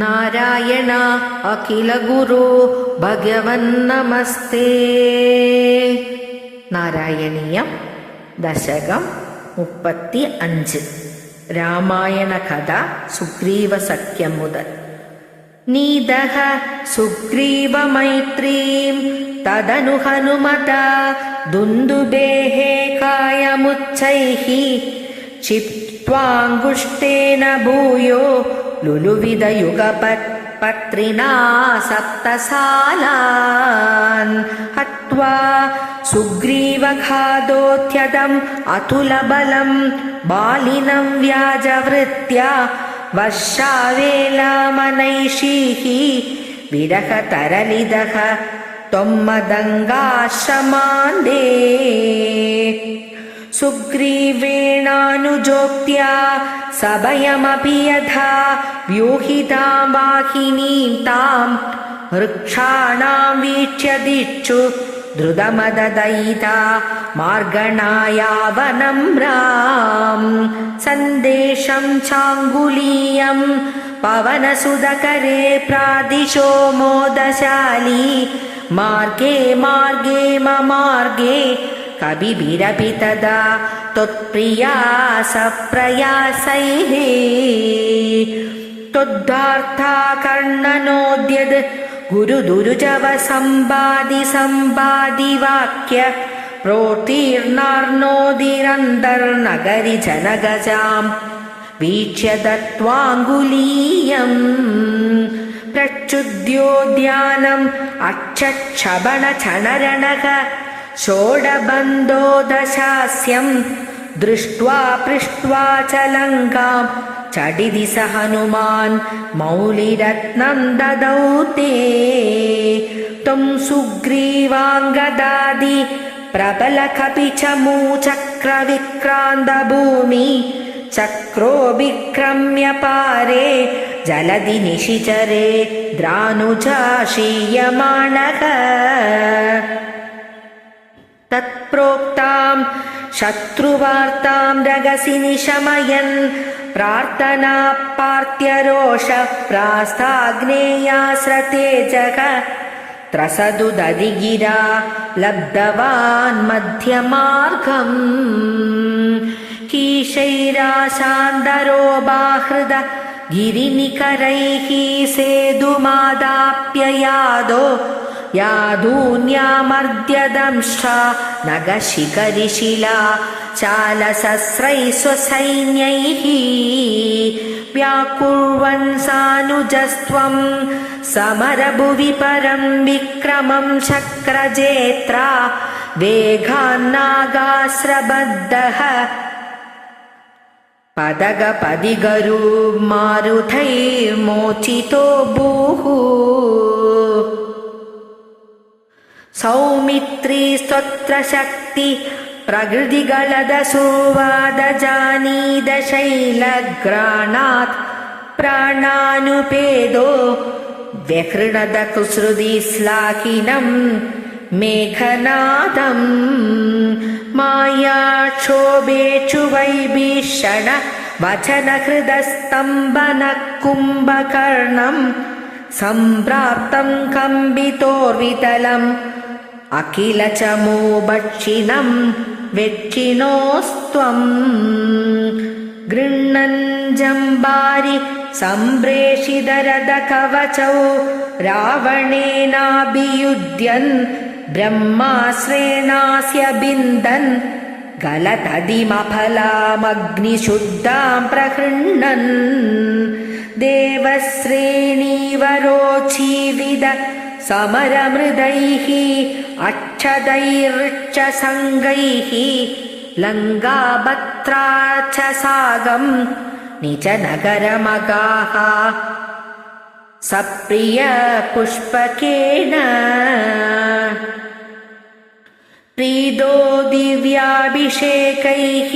नारायण अखिलगुरु भगवन्नमस्ते नारायणीयं दशकं मुपति अञ्च् रामायणकथा सुग्रीवसख्यं मुदल् नीदः सुग्रीवमैत्रीं तदनु हनुमता दुन्दुबेः कायमुच्चैः चित्त्वाङ्गुष्ठेन भूयो लुलुविदयुगपत्पत्रिणा सप्तसालान् हत्वा सुग्रीवखादोत्यदम् अतुलबलं बालिनं व्याजवृत्या वर्षावेलामनैषीः विरहतरलिदः त्वम्मदङ्गाश्रमान्दे सुग्रीवेणानुजोक्त्या सभयमपि यथा व्यूहितां वाहिनीं तां वृक्षाणां वीक्ष्य दिक्षु द्रुतमददयिता मार्गणायावनं राम। सन्देशं चाङ्गुलीयं पवनसुदकरे प्रादिशो मोदशाली। मार्गे मार्गे ममार्गे कविभिरपि तदा त्वत्प्रियासप्रयासैः त्वद्धार्था कर्णनोद्यद् गुरुदुरुजवसम्बादि सम्बादिवाक्य प्रोतीर्णार्नोदिरन्तर्नगरि जनगजाम् वीक्ष्य दत्त्वाङ्गुलीयम् प्रच्युद्योद्यानम् अक्षक्षबणचणरणः षोडबन्धो दशास्यम् दृष्ट्वा पृष्ट्वा च लङ्काम् चडिदि स हनुमान् मौलिरत्नम् ददौ ते। त्वम् सुग्रीवाङ्गदादि प्रबलकपि च मूचक्रविक्रान्तभूमि चक्रो विक्रम्य पारे जलदि निशिचरे द्रानुजाशीयमाणः तत्प्रोक्तां शत्रुवार्तां रगसि निशमयन् प्रार्थना पार्थ्यरोष प्रास्ताग्नेयास्रतेजः त्रसदुदधिगिरा लब्धवान् मध्यमार्गम् कीशैराशान्दरो बाहृद गिरिनिकरैः सेतुमादाप्ययादो यादून्यामर्द्यदंष्टा नगशिखरिशिला चालसस्रैः स्वसैन्यैः व्याकुर्वन् सानुजस्त्वम् समरभुवि परम् विक्रमम् चक्रजेत्रा वेगान्नागास्रबद्धः। पदगपदिगरु मारुथैर्मोचितो भूः सौमित्री स्तोत्र शक्ति प्रकृतिगलदसुवादजानीदशैलग्राणात् प्राणानुपेदो व्यहृणद कुसृदि श्लाघिनम् मेघनादम् मायाक्षोभेषु वैभीषण वचनहृदस्तम्भन कुम्भकर्णम् सम्प्राप्तम् कम्बितोर्वितलम् अखिल च मो भक्षिणम् वेक्षिणोस्त्वम् गृह्णन् जम्बारि सम्प्रेषितरद कवचौ रावणेनाभियुध्यन् ब्रह्माश्रेणास्य बिन्दन् गलतदिमफलामग्निशुद्धाम् प्रगृह्णन् देवश्रेणीवरोचीविद समरमृदैः अक्षदैर्चसङ्गैः लङ्गाभत्रा च सागम् निज नगरमगाः सप्रिय पुष्पकेन प्रीदो दिव्याभिषेकैः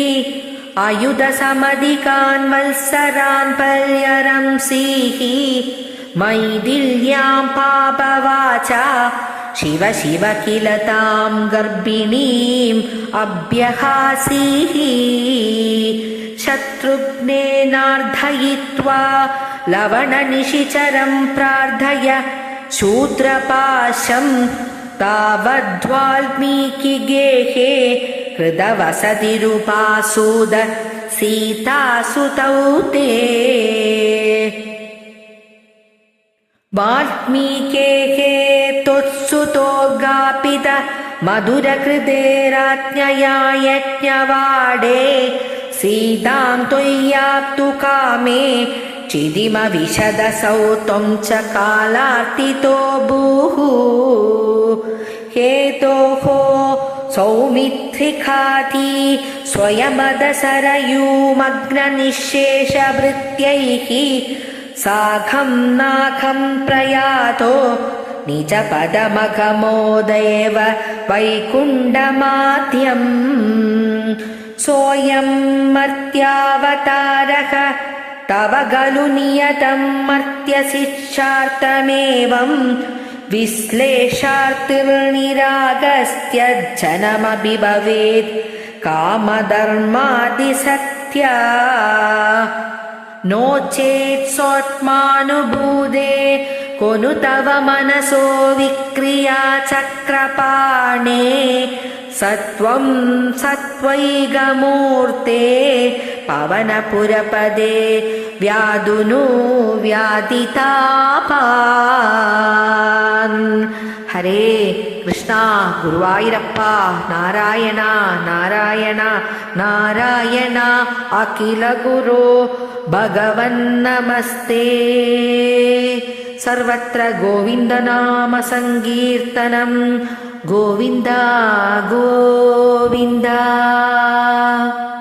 अयुधसमधिकान् वल्सरान् पर्यरंसीः मैदिल्यां पापवाचा। शिव शिव किल तां गर्भिणीम् अभ्यहासीः। शत्रुघ्नेनार्धयित्वा लवणनिशिचरं प्रार्थय। शूद्रपाशम् तावद्वाल्मीकिगेहे कृतवसतिरुपासूद सीतासुतौ ते वाल्मीकेः त्वत्सुतोगापित मधुरकृते राज्ञया यज्ञवाडे सीतां त्वय्याप्तु कामे चिदिमविशदसौ त्वं च कालार्तितो भूः। हेतोः सौमित्रिखाती स्वयमदसरयूमग्ननिःशेषभृत्यैः साखं नाखं प्रयातो निजपदमघमोदेव वैकुण्डमाद्यम् सोऽयं मर्त्यावतारः तव खलु नियतं मर्त्यशिक्षार्थमेवम् विश्लेषार्तिर्निरागस्त्यज्जनमपि भवेत् कामधर्मादिसत्या नो चेत् स्वात्मानुभूते को नु तव मनसो विक्रिया चक्रपाणे। सत्वं सत्त्वैगमूर्ते पवनपुरपदे व्यादुनु व्यादितापान् हरे कृष्णा गुरुवायुरप्पा नारायण नारायण नारायण अखिलगुरो भगवन्नमस्ते सर्वत्र गोविन्दनामसङ्कीर्तनं गोविन्द गोविन्द